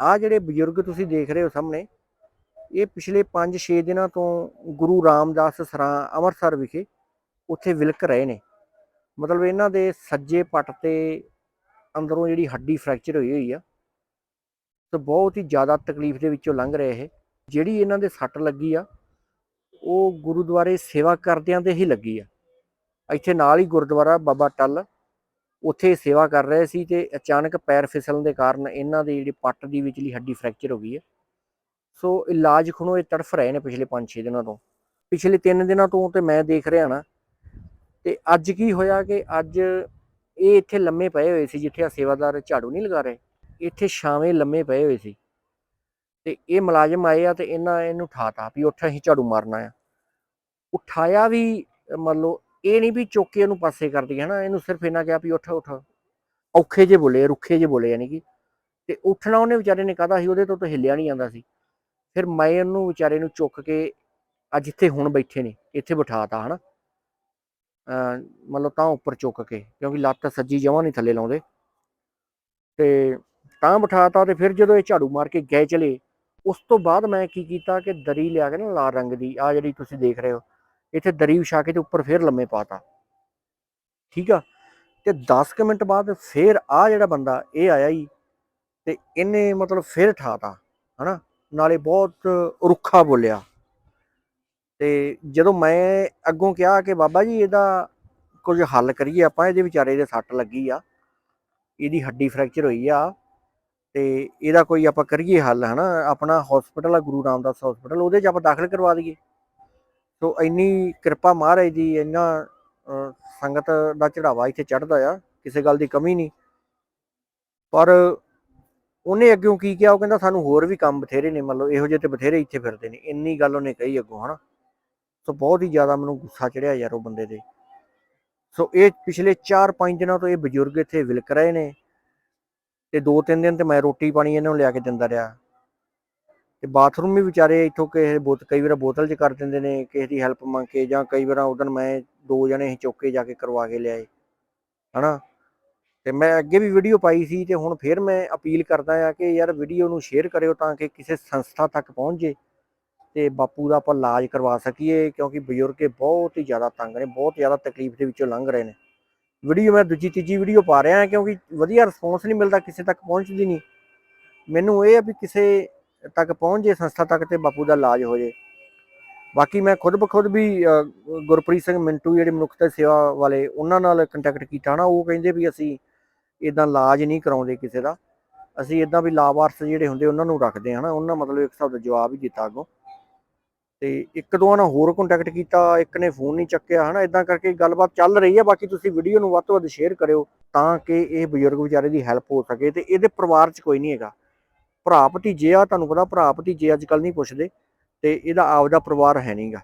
ਆ ਜਿਹੜੇ ਬਜ਼ੁਰਗ ਤੁਸੀਂ ਦੇਖ ਰਹੇ ਹੋ ਸਾਹਮਣੇ, ਇਹ ਪਿਛਲੇ 5-6 ਦਿਨਾਂ ਤੋਂ ਗੁਰੂ ਰਾਮਦਾਸ ਸਰਾਂ ਅੰਮ੍ਰਿਤਸਰ ਵਿਖੇ ਉੱਥੇ ਵਿਲਕ ਰਹੇ ਨੇ। ਮਤਲਬ ਇਹਨਾਂ ਦੇ ਸੱਜੇ ਪੱਟ ਤੇ ਅੰਦਰੋਂ ਜਿਹੜੀ ਹੱਡੀ ਫ੍ਰੈਕਚਰ ਹੋਈ ਹੋਈ ਆ, ਤੇ ਬਹੁਤ ਹੀ ਜ਼ਿਆਦਾ ਤਕਲੀਫ ਦੇ ਵਿੱਚੋਂ ਲੰਘ ਰਹੇ ਇਹ। ਜਿਹੜੀ ਇਹਨਾਂ ਦੇ ਸੱਟ ਲੱਗੀ ਆ, ਉਹ ਗੁਰਦੁਆਰੇ ਸੇਵਾ ਕਰਦਿਆਂ ਦੇ ਹੀ ਲੱਗੀ ਆ। ਇੱਥੇ ਨਾਲ ਹੀ ਗੁਰਦੁਆਰਾ ਬਾਬਾ ਟੱਲ ਉੱਥੇ ਸੇਵਾ ਕਰ ਰਹੇ ਸੀ ਤੇ ਅਚਾਨਕ ਪੈਰ ਫਿਸਲਣ ਦੇ ਕਾਰਨ ਇਹਨਾਂ ਦੀ ਜਿਹੜੀ ਪੱਟ ਦੀ ਵਿਚਲੀ ਹੱਡੀ ਫ੍ਰੈਕਚਰ ਹੋ ਗਈ ਹੈ। ਸੋ ਇਲਾਜ ਖੁਣੋ ਇਹ ਤੜਫ ਰਹੇ ਨੇ ਪਿਛਲੇ 5-6 ਦਿਨਾਂ ਤੋਂ। ਪਿਛਲੇ 3 ਦਿਨਾਂ ਤੋਂ ਤੇ ਮੈਂ ਦੇਖ ਰਿਹਾ ਨਾ, ਤੇ ਅੱਜ ਕੀ ਹੋਇਆ ਕਿ ਅੱਜ ਇਹ ਇੱਥੇ ਲੰਮੇ ਪਏ ਹੋਏ ਸੀ ਜਿੱਥੇ ਆ ਸੇਵਾਦਾਰ ਝਾੜੂ ਨਹੀਂ ਲਗਾ ਰਹੇ, ਇੱਥੇ ਛਾਵੇਂ ਲੰਮੇ ਪਏ ਹੋਏ ਸੀ। ਤੇ ਇਹ ਮੁਲਾਜ਼ਮ ਆਏ ਆ ਤੇ ਇਹਨਾਂ ਇਹਨੂੰ ਉਠਾਤਾ ਵੀ ਉੱਠ ਅਸੀਂ ਝਾੜੂ ਮਾਰਨਾ ਆ। ਉਠਾਇਆ ਵੀ ਮੰਨ ਲਓ ਇਹ ਨਹੀਂ ਵੀ ਚੁੱਕ ਕੇ ਉਹਨੂੰ ਪਾਸੇ ਕਰਦੀ ਹੈ ਨਾ ਇਹਨੂੰ ਸਿਰਫ ਇਹਨਾਂ ਕਿਹਾ ਵੀ ਉੱਠ ਉੱਠ। ਔਖੇ ਜੇ ਬੋਲੇ, ਰੁੱਖੇ ਜੇ ਬੋਲੇ, ਯਾਨੀ ਕਿ। ਤੇ ਉੱਠਣਾ ਉਹਨੇ ਵਿਚਾਰੇ ਨੇ ਕਹਦਾ ਸੀ? ਉਹਦੇ ਤੋਂ ਤਾਂ ਹਿੱਲਿਆ ਨਹੀਂ ਜਾਂਦਾ ਸੀ। ਫਿਰ ਮੈਂ ਉਹਨੂੰ ਵਿਚਾਰੇ ਨੂੰ ਚੁੱਕ ਕੇ ਅੱਜ ਜਿੱਥੇ ਹੁਣ ਬੈਠੇ ਨੇ, ਇੱਥੇ ਬਿਠਾਤਾ, ਹਨਾ? ਅਹ ਮਤਲਬ ਤਾਂ ਉੱਪਰ ਚੁੱਕ ਕੇ, ਕਿਉਂਕਿ ਲੱਤ ਸੱਜੀ ਜਮਾਂ ਨਹੀਂ ਥੱਲੇ ਲਾਉਂਦੇ। ਤੇ ਤਾਂ ਬਿਠਾਤਾ ਤੇ ਫਿਰ ਜਦੋਂ ਇਹ ਝਾੜੂ ਮਾਰ ਕੇ ਗਏ ਚਲੇ, ਉਸ ਤੋਂ ਬਾਅਦ ਮੈਂ ਕੀ ਕੀਤਾ ਕਿ ਦਰੀ ਲਿਆ ਕੇ ਨਾ ਲਾਲ ਰੰਗ ਦੀ ਆ ਜਿਹੜੀ ਤੁਸੀਂ ਦੇਖ ਰਹੇ ਹੋ ਇੱਥੇ ਦਰੀ ਵਿਛਾ ਕੇ ਤੇ ਉੱਪਰ ਫੇਰ ਲੰਮੇ ਪਾਤਾ ਠੀਕ ਆ? ਤੇ 10 ਕੁ ਮਿੰਟ ਬਾਅਦ ਫੇਰ ਆ ਜਿਹੜਾ ਬੰਦਾ ਇਹ ਆਇਆ ਹੀ ਤੇ ਇਹਨੇ ਮਤਲਬ ਫੇਰ ਠਾਤਾ ਹਨਾ? ਨਾਲੇ ਬਹੁਤ ਰੁੱਖਾ ਬੋਲਿਆ। ਤੇ ਜਦੋਂ ਮੈਂ ਅੱਗੋਂ ਕਿਹਾ ਕਿ ਬਾਬਾ ਜੀ ਇਹਦਾ ਕੁਝ ਹੱਲ ਕਰੀਏ ਆਪਾਂ, ਇਹਦੇ ਵਿਚਾਰੇ ਦੇ ਸੱਟ ਲੱਗੀ ਆ। ਇਹਦੀ ਹੱਡੀ ਫ੍ਰੈਕਚਰ ਹੋਈ ਆ। ਤੇ ਇਹਦਾ ਕੋਈ ਆਪਾਂ ਕਰੀਏ ਹੱਲ, ਹਨਾ? ਆਪਣਾ ਹਸਪੀਟਲ ਆ, ਗੁਰੂ ਰਾਮਦਾਸ ਹਸਪੀਟਲ ਉਹਦੇ 'ਚ ਆਪਾਂ ਦਾਖਲ ਕਰਵਾ ਦਈਏ। ਸੋ ਇੰਨੀ ਕਿਰਪਾ ਮਹਾਰਾਜ ਦੀ ਇੰਨਾ ਸੰਗਤ ਦਾ ਚੜਾਵਾ ਇੱਥੇ ਚੜਦਾ ਆ, ਕਿਸੇ ਗੱਲ ਦੀ ਕਮੀ ਨਹੀਂ। ਪਰ ਉਹਨੇ ਅੱਗੋਂ ਕੀ ਕਿਹਾ, ਉਹ ਕਹਿੰਦਾ ਸਾਨੂੰ ਹੋਰ ਵੀ ਕੰਮ ਬਥੇਰੇ ਨੇ, ਮਤਲਬ ਇਹੋ ਜਿਹੇ ਤੇ ਬਥੇਰੇ ਇੱਥੇ ਫਿਰਦੇ ਨੇ, ਇੰਨੀ ਗੱਲ ਉਹਨੇ ਕਹੀ ਅੱਗੋਂ, ਹਨਾ। ਸੋ ਬਹੁਤ ਹੀ ਜ਼ਿਆਦਾ ਮੈਨੂੰ ਗੁੱਸਾ ਚੜਿਆ ਯਾਰ ਉਹ ਬੰਦੇ ਤੇ। ਸੋ ਇਹ ਪਿਛਲੇ 4-5 ਦਿਨਾਂ ਤੋਂ ਇਹ ਬਜ਼ੁਰਗ ਇੱਥੇ ਵਿਲਕ ਰਹੇ ਨੇ, ਤੇ 2-3 ਦਿਨ ਤੇ ਮੈਂ ਰੋਟੀ ਪਾਣੀ ਇਹਨਾਂ ਨੂੰ ਲਿਆ ਕੇ ਦਿੰਦਾ ਰਿਹਾ। ਤੇ ਬਾਥਰੂਮ ਵੀ ਵਿਚਾਰੇ ਇੱਥੋਂ ਕਿਸੇ ਬੋਤ, ਕਈ ਵਾਰ ਬੋਤਲ 'ਚ ਕਰ ਦਿੰਦੇ ਨੇ, ਕਿਸੇ ਦੀ ਹੈਲਪ ਮੰਗ ਕੇ ਜਾਂ ਕਈ ਵਾਰ ਉਦੋਂ ਮੈਂ ਦੋ ਜਣੇ ਹੀ ਚੁੱਕ ਕੇ ਜਾ ਕੇ ਕਰਵਾ ਕੇ ਲਿਆਏ, ਹਨਾ? ਤੇ ਮੈਂ ਅੱਗੇ ਵੀ ਵੀਡੀਓ ਪਾਈ ਸੀ ਤੇ ਹੁਣ ਫੇਰ ਮੈਂ ਅਪੀਲ ਕਰਦਾ ਆ ਕਿ ਯਾਰ ਵੀਡੀਓ ਨੂੰ ਸ਼ੇਅਰ ਕਰਿਓ ਤਾਂ ਕਿ ਕਿਸੇ ਸੰਸਥਾ ਤੱਕ ਪਹੁੰਚ ਜੇ ਤੇ ਬਾਪੂ ਦਾ ਆਪਾਂ ਇਲਾਜ ਕਰਵਾ ਸਕੀਏ, ਕਿਉਂਕਿ ਬਜ਼ੁਰਗ ਬਹੁਤ ਹੀ ਜ਼ਿਆਦਾ ਤੰਗ ਨੇ, ਬਹੁਤ ਜ਼ਿਆਦਾ ਤਕਲੀਫ ਦੇ ਵਿੱਚੋਂ ਲੰਘ ਰਹੇ ਨੇ। ਵੀਡੀਓ ਮੈਂ ਦੂਜੀ, ਤੀਜੀ ਵੀਡੀਓ ਪਾ ਰਿਹਾ ਕਿਉਂਕਿ ਵਧੀਆ ਰਿਸਪੌਂਸ ਨਹੀਂ ਮਿਲਦਾ, ਕਿਸੇ ਤੱਕ ਪਹੁੰਚਦੀ ਨਹੀਂ। ਮੈਨੂੰ ਇਹ ਆ ਵੀ ਕਿਸੇ ਤੱਕ ਪਹੁੰਚ ਜੇ ਸੰਸਥਾ ਤੱਕ ਤੇ ਬਾਪੂ ਦਾ ਇਲਾਜ ਹੋ ਜੇ। ਬਾਕੀ ਮੈਂ ਖੁਦ ਬਖੁਦ ਵੀ ਅਹ, ਗੁਰਪ੍ਰੀਤ ਸਿੰਘ ਮਿੰਟੂ ਜਿਹੜੇ ਮਨੁੱਖਤਾ ਸੇਵਾ ਵਾਲੇ ਉਹਨਾਂ ਨਾਲ ਕੰਟੈਕਟ ਕੀਤਾ ਨਾ ਉਹ ਕਹਿੰਦੇ ਵੀ ਅਸੀਂ ਇਦਾਂ ਇਲਾਜ ਨਹੀਂ ਕਰਾਉਂਦੇ ਕਿਸੇ ਦਾ। ਅਸੀਂ ਇਦਾਂ ਵੀ ਲਾਵਾਰਸ ਜਿਹੜੇ ਹੁੰਦੇ ਉਹਨਾਂ ਨੂੰ ਰੱਖਦੇ ਹਾਂ ਨਾ ਉਹਨਾਂ ਮਤਲਬ ਇੱਕ ਹਿਸਾਬ ਦਾ ਜਵਾਬ ਹੀ ਦਿੱਤਾ ਅੱਗੋਂ। ਤੇ ਇੱਕ ਦੋ ਨਾਲ ਹੋਰ ਕੰਟੈਕਟ ਕੀਤਾ ਇੱਕ ਨੇ ਫੋਨ ਨਹੀਂ ਚੱਕਿਆ ਹਨਾ ਇਦਾਂ ਕਰਕੇ ਗੱਲਬਾਤ ਚੱਲ ਰਹੀ ਹੈ। ਬਾਕੀ ਤੁਸੀਂ ਵੀਡੀਓ ਨੂੰ ਵੱਧ ਤੋਂ ਵੱਧ ਸ਼ੇਅਰ ਕਰਿਓ ਤਾਂ ਕਿ ਇਹ ਬਜ਼ੁਰਗ ਵਿਚਾਰੇ ਦੀ ਹੈਲਪ ਹੋ ਸਕੇ ਤੇ ਇਹਦੇ ਪਰਿਵਾਰ 'ਚ ਕੋਈ ਨਹੀਂ ਹੈਗਾ। ਭਰਾ ਭਤੀਜੇ ਆ, ਤੁਹਾਨੂੰ ਪਤਾ ਭਰਾ ਭਤੀਜੇ ਅੱਜ ਕੱਲ ਨਹੀਂ ਪੁੱਛਦੇ ਤੇ ਇਹਦਾ ਆਪਦਾ ਪਰਿਵਾਰ ਹੈ ਨਹੀਂਗਾ